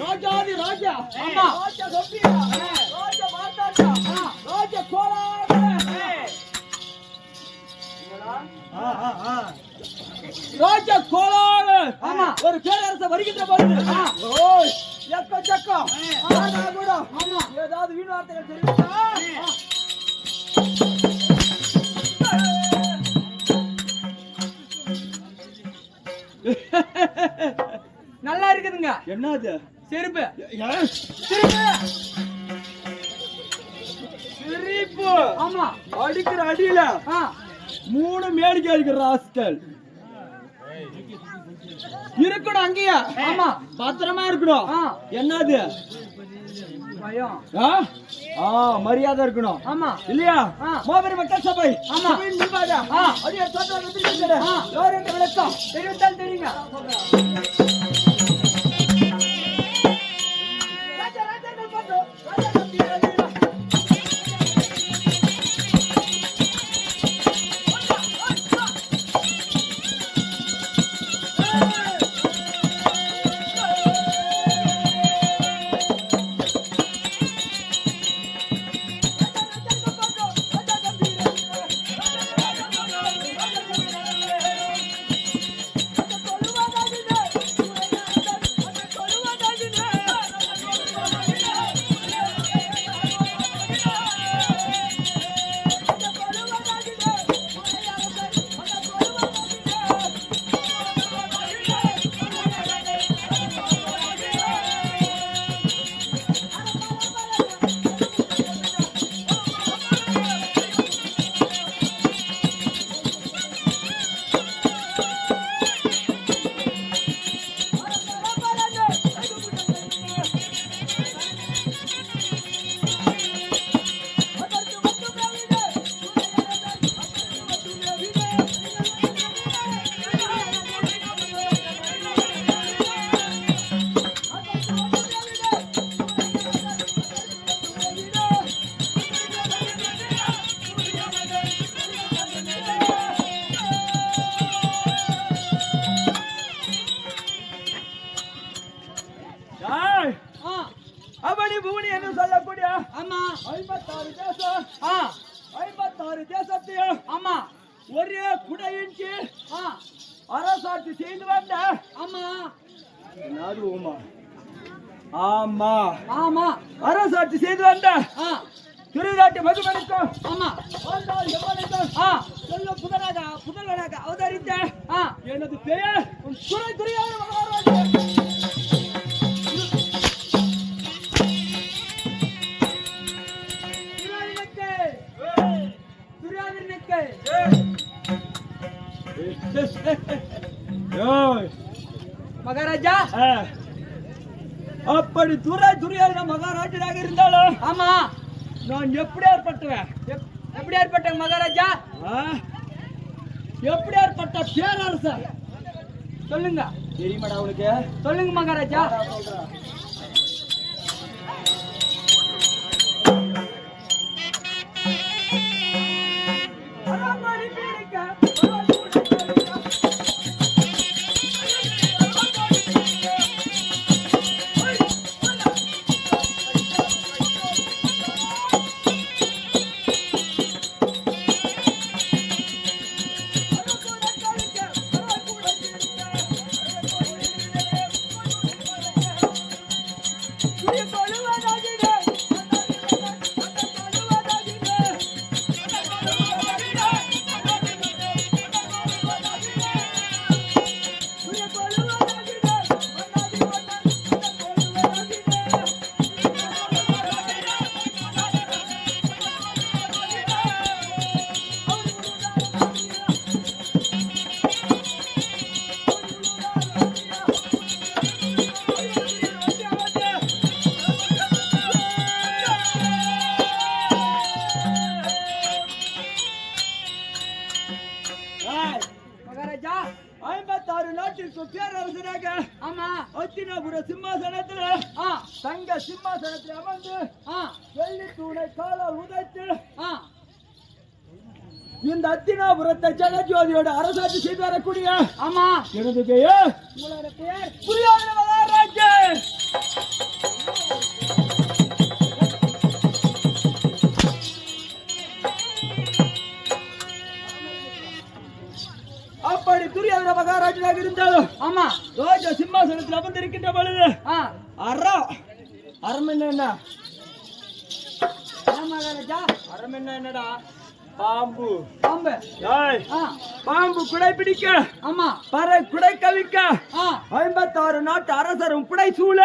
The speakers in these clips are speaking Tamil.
ராஜாதி ராஜா. ஆமா. ராஜா கம்பீரா. ராஜா மார்த்தாண்டா. ராஜா ஆ. ராஜா கோலாக ஆமா. ஒரு பேரரச வருகின்ற பொழுது. ஓய் எக்க சக்கம் ஆனா கூட ஆமா. ஏதாவது வீண் வார்த்தைகள் தெரிவித்தா நல்லா இருக்குதுங்க. என்னது? செருப்பு. ஏன்? சிரிப்பு. ஆமா. அடிக்கிற அடியில மூணு மேடிக்கு அடிக்கிற ராஸ்கல். இருக்கணும் அங்கேயே. ஆமா. பத்திரமா இருக்கணும். என்னது? பயம். ஆ? ஆ மரியாதை இருக்கணும். ஆமா. இல்லையா. மாபெரும் மக்கள் சபை ஆமா. சபையின் முன்பாக ஆ. எனது பெயர் துறை துறையான மகாராஜா. மகாராஜா. அப்படி துறை துறையான மகாராஜனாக இருந்தாலும் ஆமா. நான் எப்படி ஏற்பட்டுவேன் எப்- எப்படி ஏற்பட்ட மகாராஜா எப்படி ஏற்பட்ட பேரரசர்? சொல்லுங்க. தெரியுமாடா உனக்கு? சொல்லுங்க மகாராஜா. ஜெகஜோதியோட அரசாட்சி செய்து வரக்கூடிய ஆமா. எனது பெயர் உங்களோட பெயர் புரியாத அப்படி துரியாத மகாராஜனாக இருந்தாலும் ஆமா. ராஜ சிம்மாசனத்தில் அமர்ந்திருக்கின்ற பொழுது அறா அறம் என்ன என்ன மகாராஜா அறம் என்ன என்னடா? பாம்பு. பாம்பு. பாம்பு குடை பிடிக்க. ஆமா. பறை குடை கவிக்க. ஐம்பத்தாறு நாட்டு அரசரும் புடை சூழ.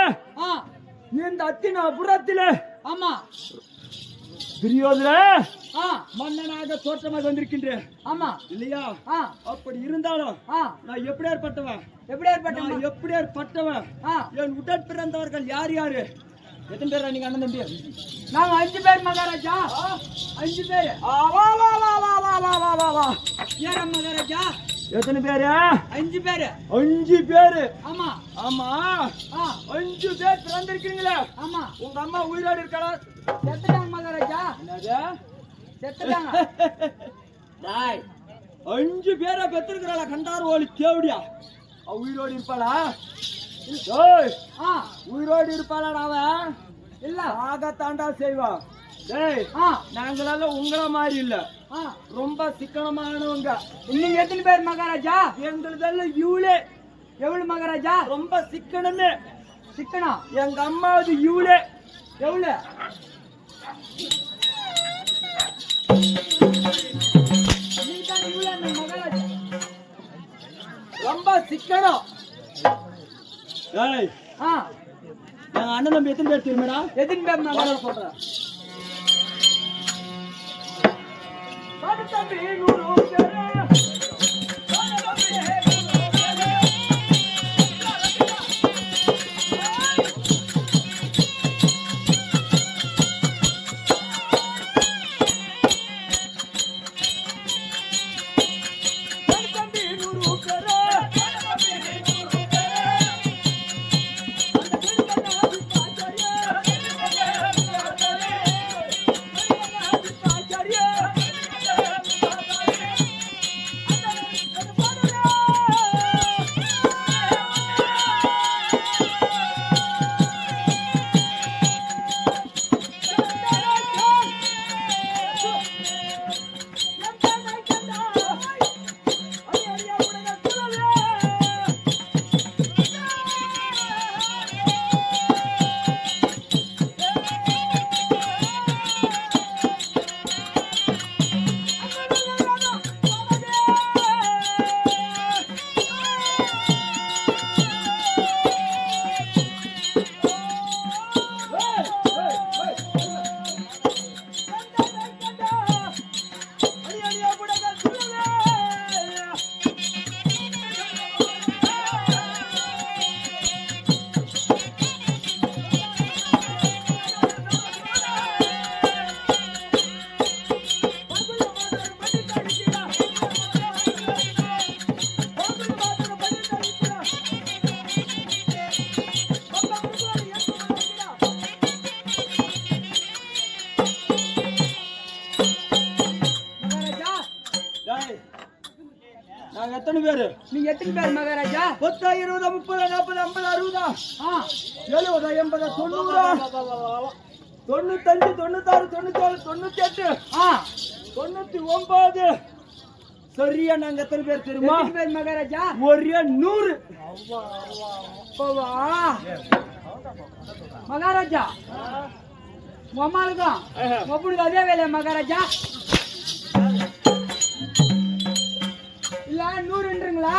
இந்த அத்தினாபுரத்தில. ஆமா. துரியோதன ஆ. மன்னனாக தோற்றமாக வந்திருக்கின்றேன். ஆமா. இல்லையா? அப்படி இருந்தாலும் நான் எப்படி ஏற்பட்டவன்? எப்படி ஏற்பட்ட நான் எப்படி ஏற்பட்டவன் என் உடன் பிறந்தவர்கள் யார் யாரு? எத்தனை பேர் நீங்க அண்ணன் தம்பி? நாங்க அஞ்சு பேர் மகாராஜா. அஞ்சு பேர். வா வா வா வா வா வா வா வா வா. ஏறம்மா வேறஜா எத்தனை பேர்? அஞ்சு பேரு. அஞ்சு பேரு. ஆமா. ஆமா. அஞ்சு பேர் பிறந்திருக்கீங்களே ஆமா. உங்க அம்மா உயிரோடு இருக்கா செத்துட்டாங்க மகாராஜா என்னது? செத்துட்டாங்க. டாய். அஞ்சு பேரை பெற்றிருக்கிறாள கண்டார் ஓலி கேவடியா உயிரோடு இருப்பாளா? ஓய் உயிரோடு இருப்பாளா அவன் இல்ல. ஆகத்தாண்டா செய்வான் நாங்களால உங்கள மாதிரி இல்ல. ரொம்ப சிக்கனமானவங்க. நீங்க எத்தனை பேர் மகாராஜா? எங்களுதெல்லாம் இவளே. எவ்வளவு மகாராஜா? ரொம்ப சிக்கனமே. சிக்கனா? எங்க அம்மாவது இவளே. எவ்வளவு? ரொம்ப சிக்கனம். எங்க அண்ணன் தம்பி எத்தனை பேர் தெரியுமாடா? எத்தனை பேர் மகாராஜா சொல்றேன் ಭಕ್ತ ಬೇನೂರು ಶರಣ எழுபதா எண்பதா தொண்ணூறா. தொண்ணூத்தஞ்சு தொண்ணூத்தாறு தொண்ணூத்தேழு தொண்ணூத்தி எட்டு தொண்ணூத்தி ஒன்பது சரியா நாங்க எத்தனை பேர் தெரியுமா? பேர் மகாராஜா? ஒரே நூறு. மகாராஜா உங்க அம்மாளுக்கும் உங்களுக்கு அதே வேலையா மகாராஜா? இல்ல நூறுன்றீங்களா?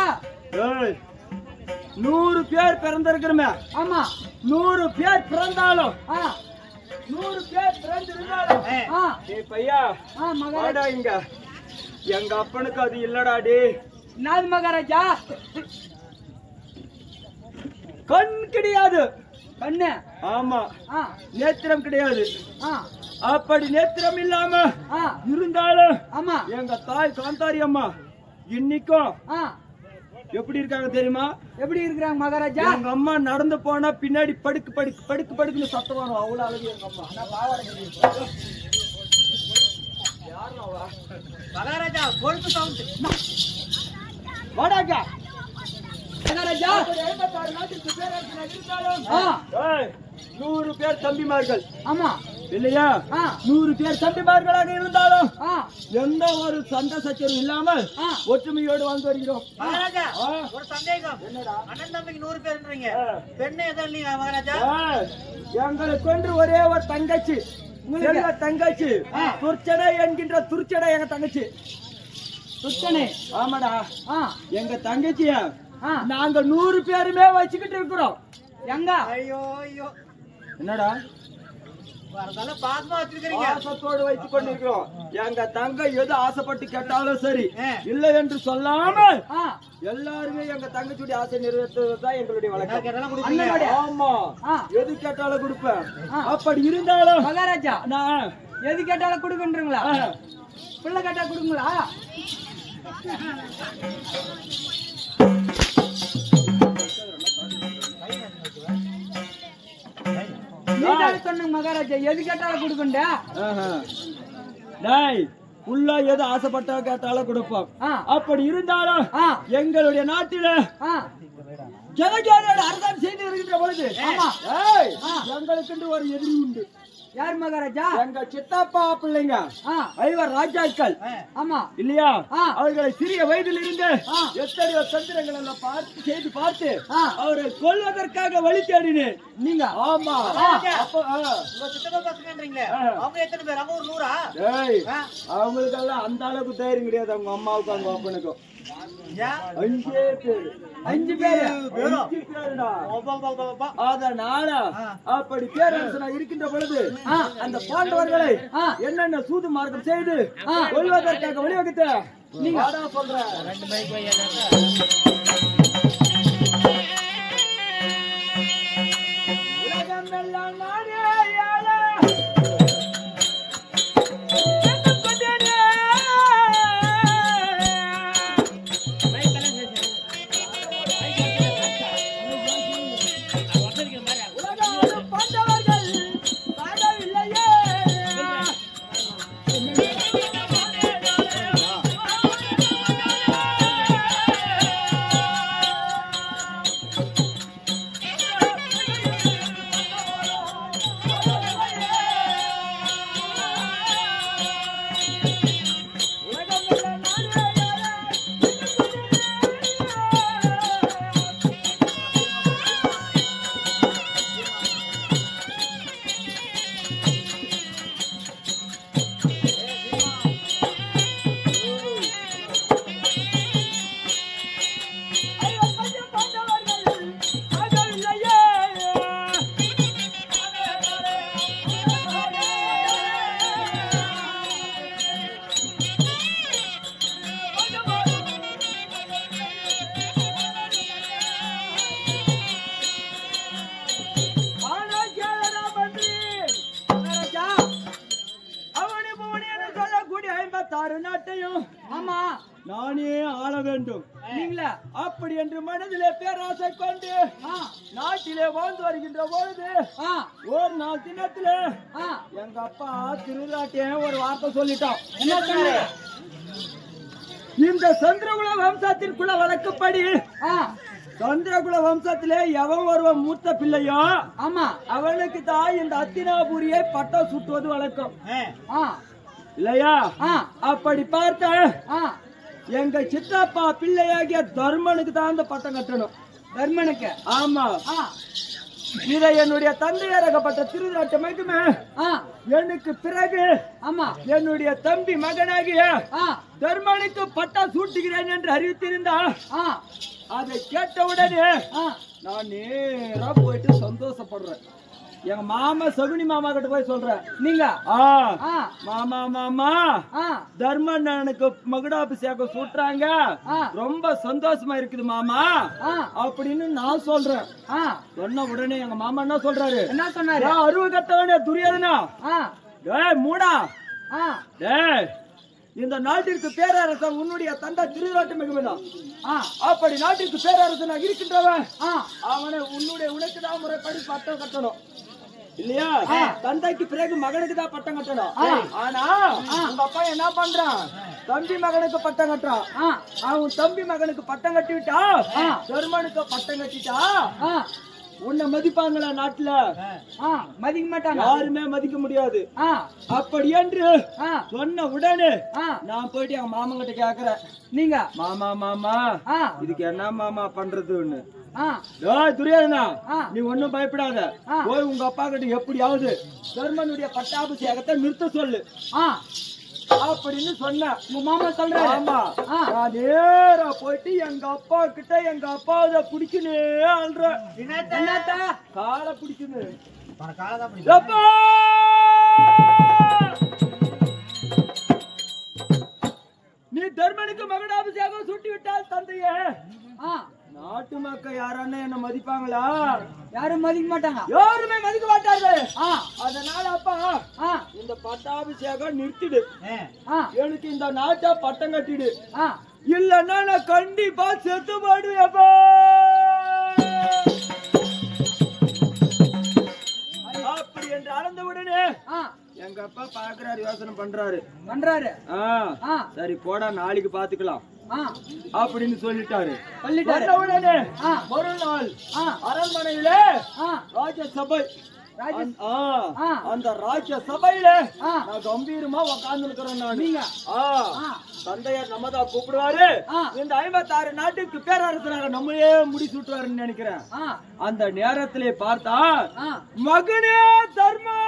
நூறு பேர் பிறந்திருக்கிறோமே. ஆமா. நூறு பேர் பிறந்தாலும். நூறு பேர் பிறந்திருந்தாலும். டேய் பையா வாடா இங்க. எங்க அப்பனுக்கு அது இல்லடா டே நாது மகாராஜா? கண் கிடையாது. கண்ணு. ஆமா. நேத்திரம் கிடையாது. அப்படி நேத்திரம் இல்லாம இருந்தாலும் ஆமா. எங்க தாய் காந்தாரி அம்மா இன்னைக்கும் ஆ. எப்படி இருக்காங்க தெரியுமா? எப்படி இருக்கிறாங்க மகாராஜா? எங்க அம்மா நடந்து போனா பின்னாடி படுக்கு படுக்கு படுக்கு படுக்குன்னு சத்தம் வரும். அவ்வளவு அழகு எங்க அம்மா. மகாராஜா கொழுப்பு சவுண்ட் வாடாக்கா மகாராஜா! நூறு பேர் தம்பிமார்கள். ஆமா. இல்லையா? நூறு பேர் தம்பிமார்களாக இருந்தாலும் எந்த ஒரு சண்டை சச்சரவு இல்லாமல். ஒற்றுமையோடு வாழ்ந்து வருகிறோம். ஒரு சந்தேகம். என்னடா? அண்ணன் தம்பிக்கு நூறு பேர்ன்றீங்க. பெண்ணு எதுவும் இல்லையா மகாராஜா? எங்களுக்கு ஒன்று ஒரே ஒரு தங்கச்சி. தங்கச்சி. துர்ச்சடை என்கின்ற துர்ச்சடை எங்க தங்கச்சி. சுத்தனே ஆமாடா. எங்க தங்கச்சிய நாங்க நூறு பேருமே வச்சுக்கிட்டு இருக்கிறோம். எங்க? ஐயோ ஐயோ. என்னடா? பாசத்தோடு வைத்துக் கொண்டிருக்கிறோம். எங்க தங்க எது ஆசைப்பட்டு கேட்டாலும் சரி. இல்லை என்று சொல்லாமல் எல்லாருமே எங்க தங்கச்சியுடைய ஆசை நிறைவேற்றுவதுதான் எங்களுடைய வழக்கம். ஆமா. எது கேட்டாலும் கொடுப்பேன். அப்படி இருந்தாலும் மகாராஜா நான் எது கேட்டாலும் கொடுக்குன்றீங்களா பிள்ளை கேட்டா கொடுங்களா? மகாராஜா எது கேட்டாலும் கொடுக்கண்டா. டேய் புள்ள எது ஆசைப்பட்டா கேட்டாலும் கொடுப்போம் அப்படி இருந்தாலும் எங்களுடைய நாட்டில ஜனஜாதியோட அரசாங்கம் செய்து இருக்கின்ற பொழுது ஆமா. ஏய், ஆ. எங்களுக்கென்று ஒரு எதிரி உண்டு யார் மகாராஜா எங்க சித்தப்பா பிள்ளைங்க ஐவர் ராஜாக்கள் ஆமா இல்லையா. அவர்களை சிறிய வயதில் இருந்து. எத்தனையோ தந்திரங்கள் எல்லாம் பார்த்து செய்து பார்த்து. அவரை கொல்வதற்காக வழி தேடினேன் நீங்க ஆமா ராஜா. அப்ப ஆ. உங்க சித்தப்பா பசங்கன்றீங்களே ஆ. அவங்க எத்தனை பேர் அவங்க ஒரு நூறா ஏய் ஆ. அவங்களுக்கெல்லாம் அந்த அளவுக்கு தைரியம் கிடையாது அவங்க அம்மாவுக்கும் அவங்க அப்பனுக்கும்? அஞ்சே பேரு அஞ்சு பேரு பேரா? அஞ்சு பேருடா. அதனால. அப்படி பேரரசனா இருக்கின்ற பொழுது. அந்த பாண்டவர்களை. என்னென்ன சூது மார்க்கம் செய்து. கொள்வதற்காக வழிவகுத்த நீங்க சொல்றேன் உலகமெல்லாம் நானே ஆள. மனதிலே பேராசை கொண்டு நாட்டிலே வாழ்ந்து வருகின்ற பொழுது ஒரு நாள் தினத்திலே எங்க அப்பா திருவிழாட்டையும் ஒரு வார்த்தை சொல்லிட்டான். என்ன சொன்னாரு? இந்த சந்திரகுல வம்சத்திற்குள்ள வழக்கப்படி சந்திரகுல வம்சத்திலே எவன் ஒருவன் மூத்த பிள்ளையோ ஆமா. அவனுக்கு தான் இந்த அத்தினாபுரியை பட்டம் சுட்டுவது வழக்கம். இல்லையா? அப்படி பார்த்த எங்க சித்தப்பா பிள்ளையாகிய தர்மனுக்கு தான் அந்த பட்டம் கட்டணும். தர்மனுக்கு? ஆமா. இதை என்னுடைய தந்தையரகப்பட்ட திருநாட்டமைக்குமே ஆ. எனக்கு பிறகு ஆமா. என்னுடைய தம்பி மகனாகிய தர்மனுக்கு பட்டம் சூட்டுகிறேன் என்று அறிவித்திருந்தா அதை கேட்டவுடனே நான் நேரா போயிட்டு சந்தோஷப்படுறேன். எங்க மாமா சகுனி மாமா கிட்ட போய் சொல்றேன். நீங்க? மாமா மாமா. ஆ. தர்மன் எனக்கு மகுடாபிஷேகம் சூட்டுறாங்க. ரொம்ப சந்தோஷமா இருக்குது மாமா. அப்படின்னு நான் சொல்றேன். சொன்ன உடனே எங்க மாமா என்ன சொல்றாரு? என்ன சொன்னாரு? "ஏய், அருவு கட்டவனே துரியோதனா. டேய் மூடா. டேய் இந்த நாட்டிற்கு பேரரசன் உன்னுடைய தந்தை திருவிழாட்டு மிகுமதான் ஆ. அப்படி நாட்டிற்கு பேரரசனாக இருக்கின்றவன் அவனை உன்னுடைய உனக்கு தான் முறைப்படி பட்டம் கட்டணும். இல்லையா? தந்தைக்கு பிறகு மகனுக்கு தான் பட்டம் கட்டணும். ஆனா உங்க அப்பா என்ன பண்றான்? தம்பி மகனுக்கு பட்டம் கட்டுறான். அவன் தம்பி மகனுக்கு பட்டம் கட்டி விட்டா ஆ. ஜெர்மனுக்கு பட்டம் கட்டிட்டா? உன்னை மதிப்பாங்களா நாட்டுல? மதிக்க மாட்டாங்க. யாருமே மதிக்க முடியாது. அப்படி என்று சொன்ன உடனே நான் போயிட்டு எங்க மாமன் கிட்ட கேக்குறேன். நீங்க? மாமா மாமா இதுக்கு என்ன மாமா பண்றதுன்னு? துரியோதனா ஆ. நீ ஒண்ணும் பயப்படாத. போய் உங்க அப்பா கிட்ட எப்படியாவது தர்மனுடைய பட்டாபிஷேகத்தை நிறுத்த சொல்லு. ஆ. அப்படின்னு சொன்னேன் உங்க மாமா சொல்றாரு. ஆமா. ஆ. நான் நேரா போயிட்டு எங்க அப்பா கிட்ட எங்க அப்பா இத பிடிக்கனே அல்ற காலை அப்பா! நீ தர்மனுக்கு மகடாபிஷேகம் சுட்டி விட்டால் தந்தையே. ஆ. நாட்டு மக்கள் யாரானே என்ன மதிப்பாங்களா? யாரும் மதிக்க மாட்டாங்க. யாருமே மதிக்க மாட்டார்கள் அதனால அப்பா இந்த பட்டாபிஷேகம் நிறுத்திடு. எனக்கு இந்த நாட்டை பட்டம் கட்டிடு. இல்லன்னா நான் கண்டிப்பா செத்து போடுவேப்பா அப்படி என்று அளந்த உடனே ஆ. எங்க அப்பா பாக்குறாரு யோசனை பண்றாரு. பண்றாரு. சரி போடா நாளைக்கு பாத்துக்கலாம் அப்படின்னு சொல்லிட்டாரு. சொல்லிட்டாரு. உடனே மறுநாள் ஆ. அரண்மனையில ஆ. ராஜ்யசபை ராஜ அந்த- ராஜ்ய சபையில நான் கம்பீரமா உட்கார்ந்து இருக்கிறேன் நான். நீங்க. தந்தையார் நம்ம தான் கூப்பிடுவாரு. இந்த ஐம்பத்தாறு நாட்டுக்கு பேரரசனாக நம்மளே முடி சுட்டுவாருன்னு நினைக்கிறேன். அந்த நேரத்திலே பார்த்தா மகனே தர்மா!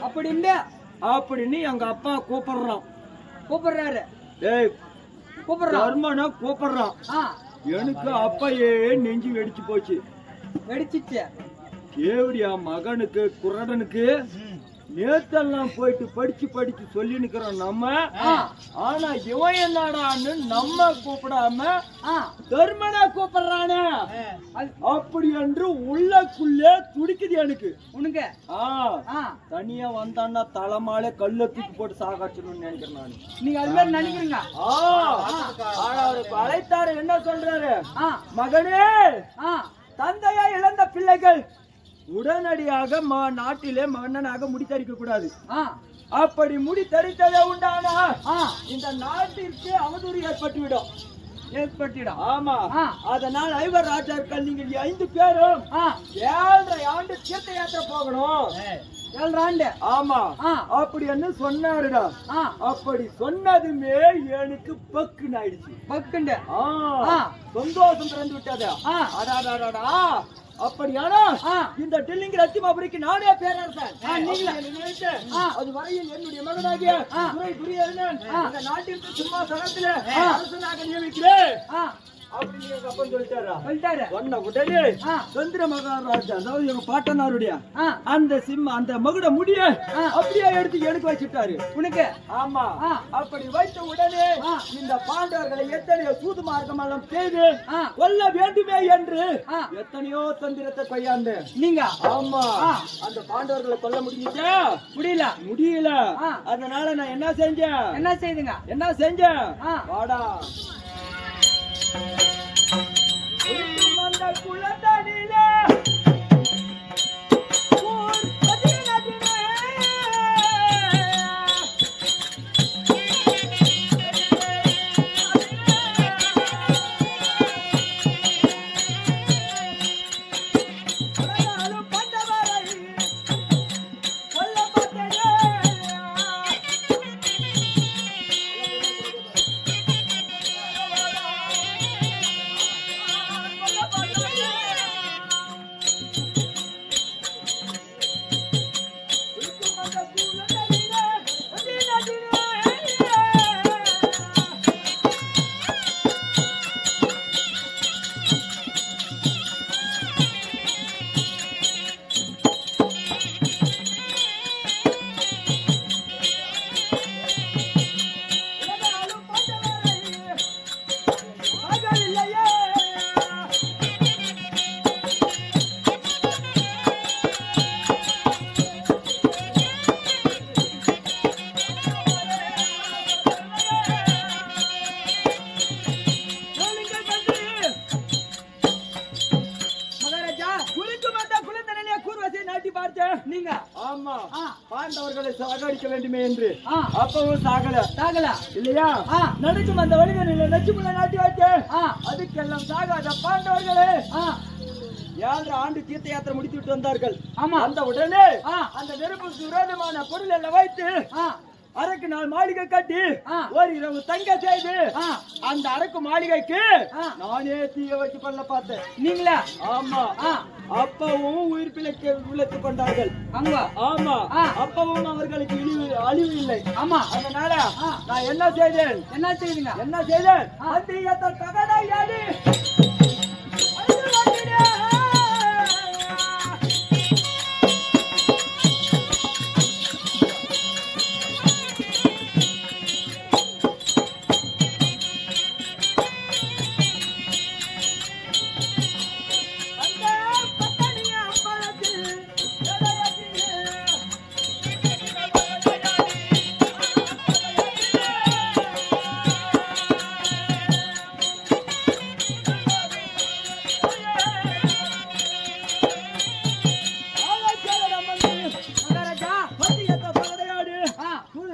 அப்படின்னு அப்படின்னு எங்க அப்பா கூப்பிடுறான். கூப்பிடுறாரு. டேய் கூப்பிடுறான் தர்மனை கூப்பிடுறான் ஆ. எனக்கு அப்பையே நெஞ்சு வெடிச்சு போச்சு. வெடிச்சிச்சு. தேவடியா மகனுக்கு குரடனுக்கு நேத்தெல்லாம் போயிட்டு படிச்சு படிச்சு சொல்லி நிக்கிறோம் நம்ம ஆனா இவன் என்னடான்னு நம்ம கூப்பிடாம தர்மனா கூப்பிடுறானே. அப்படி என்று உள்ளக்குள்ளே துடிக்குது எனக்கு. ஆ. தனியா வந்தான்னா தலைமாலே கல்ல தூக்கி போட்டு சாகாச்சணும்னு நினைக்கிறேன் நான். நீங்க அது மாதிரி நினைக்கிறீங்க ஆ. ஆனா அவருக்கு அழைத்தாரு என்ன சொல்றாரு? மகனே தந்தையா இழந்த பிள்ளைகள் உடனடியாக மா நாட்டிலே மன்னனாக முடித்தரிக்க கூடாது. அப்படி முடி தரித்ததே உண்டானா இந்த நாட்டிற்கு அவதூறு ஏற்பட்டுவிடும். ஏற்பட்டிடும் ஆமா. அதனால் ஐவர் ராஜாக்கள் நீங்கள் ஐந்து பேரும் ஏழரை ஆண்டு தீர்த்த யாத்திரை போகணும். ஏ, ஏழு ஆண்டு. ஆமா. ஆ. அப்படின்னு சொன்னாருடா? அப்படி சொன்னதுமே எனக்கு பக்குன்னு ஆயிடுச்சு. பக்குண்டு. சந்தோஷம் பிறந்து விட்டது. ஆ. அடாடாடாடா. அப்படியானா. இந்த டில்லிங்கிற அத்திமாபுரிக்கு நானே பேரரசன். அது வரையில் என்னுடைய மகனாகிய. துரை துரியனன் ஆ. இந்த நாட்டிற்கு சும்மா சகத்தில ஆ. அரசனாக நியமிக்கிறேன் அப்படின்னு எங்க அப்பன் சொல்லிட்டாரா? சொல்லிட்டாரு சொன்ன உடனே சந்திர மகாராஜா அதாவது எங்க பாட்டனாருடைய அந்த சிம்ம அந்த மகுட முடிய. அப்படியே எடுத்து எடுக்க வச்சுட்டாரு. உனக்கு? ஆமா. அப்படி வைத்த உடனே. இந்த பாண்டவர்களை எத்தனையோ சூது மார்க்கம் எல்லாம் செய்து கொல்ல வேண்டுமே என்று. எத்தனையோ தந்திரத்தை கையாண்டு நீங்க? ஆமா. அந்த பாண்டவர்களை கொல்ல முடியுச்சா முடியல. முடியல. அதனால நான் என்ன செஞ்சேன்? என்ன செய்துங்க? என்ன செஞ்சேன். வாடா. உருட்டும் அந்த பாண்டவர்களை சாகடிக்க வேண்டுமே என்று. அப்பவும் சாகல சாகல இல்லையா. நடக்கும் அந்த வழிகளில் நச்சுமுள்ள நாட்டி ஆ. அதுக்கெல்லாம் சாகாத பாண்டவர்களே ஆ. ஏழு ஆண்டு தீர்த்த யாத்திரை முடித்து விட்டு வந்தார்கள் ஆமா. அந்த உடனே. அந்த நெருப்புக்கு விரோதமான பொருள் எல்லாம் வைத்து. அரக்கு நாள் மாளிகை கட்டி. ஒரு இரவு தங்க செய்து. அந்த அரக்கு மாளிகைக்கு. நானே தீய வச்சு கொள்ள பார்த்தேன். நீங்களா? ஆமா. அப்பவும் உயிர் பிழைக்க விளைத்துக் கொண்டார்கள். அங்க. ஆமா. அப்பவும் அவர்களுக்கு இழிவு அழிவு இல்லை. ஆமா. அதனால. நான் என்ன செய்தேன்? என்ன செய்யுங்க என்ன செய்தேன்? அத்தியத்தை தகடையடி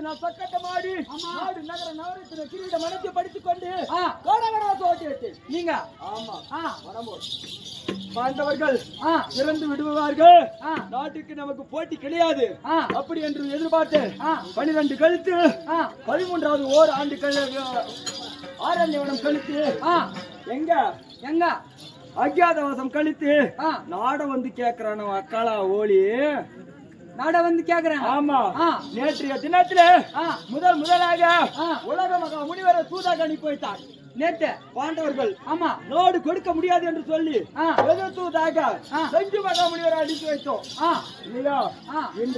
ஆ. சூதன சக்கட்டமாடி ஆமா. நாடு நகர நகரத்தின கிரீட மனத்தை படித்துக் கொண்டு ஆ. கோடகடா தோட்டி வச்சு நீங்க ஆமா ஆ. வரம்போ பாண்டவர்கள். இறந்து விடுவார்கள். நாட்டுக்கு நமக்கு போட்டி கிடையாது. அப்படி என்று எதிர்பார்த்து. பனிரெண்டு கழித்து. பதிமூன்றாவது ஓர் ஆண்டு ஆரண்யவனம் கழித்து. எங்க எங்க அஜாதவாசம் கழித்து. நாட வந்து கேக்குறான அக்காளா ஓலி நாட வந்து கேக்குறேன் ஆமா. நேற்றைய தினத்துல. முதல் முதலாக. உலக மகா முனிவரை சூதாகணி போய்த்தார் நேத்து பாண்டவர்கள் ஆமா நாடு கொடுக்க முடியாது என்று சொல்லி. எதிர்த்துவதாக. செஞ்சு மகா முனிவரை அடித்து வைத்தோம் இல்லையா